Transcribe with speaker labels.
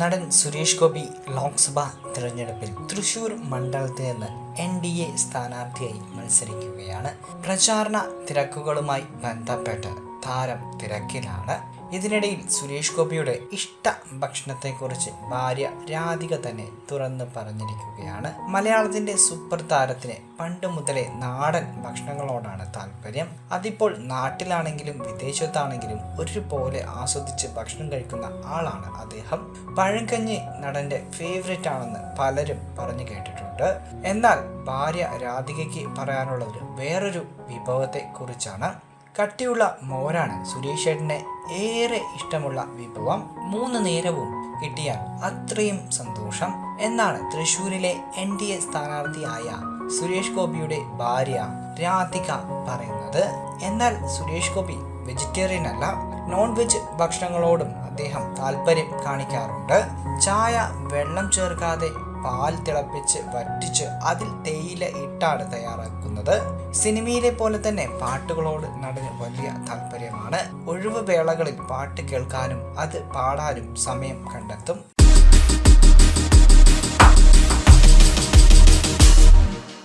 Speaker 1: നടൻ സുരേഷ് ഗോപി ലോക്സഭാ തിരഞ്ഞെടുപ്പിൽ തൃശൂർ മണ്ഡലത്തിൽ നിന്ന് എൻ ഡി എ സ്ഥാനാർത്ഥിയായി മത്സരിക്കുകയാണ്. പ്രചാരണ തിരക്കുകളുമായി ബന്ധപ്പെട്ട് താരം തിരക്കിലാണ്. ഇതിനിടയിൽ സുരേഷ് ഗോപിയുടെ ഇഷ്ട ഭക്ഷണത്തെക്കുറിച്ച് ഭാര്യ രാധിക തന്നെ തുറന്നു പറഞ്ഞിരിക്കുകയാണ്. മലയാളത്തിന്റെ സൂപ്പർ താരത്തിന് പണ്ട് മുതലേ നാടൻ ഭക്ഷണങ്ങളോടാണ് താല്പര്യം. അതിപ്പോൾ നാട്ടിലാണെങ്കിലും വിദേശത്താണെങ്കിലും ഒരുപോലെ ആസ്വദിച്ച് ഭക്ഷണം കഴിക്കുന്ന ആളാണ് അദ്ദേഹം. പഴങ്കഞ്ഞി നടന്റെ ഫേവറേറ്റ് ആണെന്ന് പലരും പറഞ്ഞു കേട്ടിട്ടുണ്ട്. എന്നാൽ ഭാര്യ രാധികയ്ക്ക് പറയാനുള്ളത് വേറൊരു വിഭവത്തെ കുറിച്ചാണ് കട്ടിയുള്ള മോരാണ് സുരേഷ് ചേട്ടനെ ഏറെ ഇഷ്ടമുള്ള വിഭവം. മൂന്ന് നേരവും കിട്ടിയാൽ അത്രയും സന്തോഷം എന്നാണ് തൃശൂരിലെ എൻ ഡി എ സ്ഥാനാർത്ഥിയായ സുരേഷ് ഗോപിയുടെ ഭാര്യ രാധിക പറയുന്നത്. എന്നാൽ സുരേഷ് ഗോപി വെജിറ്റേറിയൻ അല്ല നോൺ വെജ് ഭക്ഷണങ്ങളോടും അദ്ദേഹം താല്പര്യം കാണിക്കാറുണ്ട്. ചായ വെള്ളം ചേർക്കാതെ പാൽ തിളപ്പിച്ച് വറ്റിച്ച് അതിൽ തേയില ഇട്ടാണ് തയ്യാറാക്കുന്നത്. സിനിമയിലെ പോലെ തന്നെ പാട്ടുകളോട് നടന് വലിയ താല്പര്യമാണ്. ഒഴിവ് വേളകളിൽ പാട്ട് കേൾക്കാനും അത് പാടാനും സമയം കണ്ടെത്തും.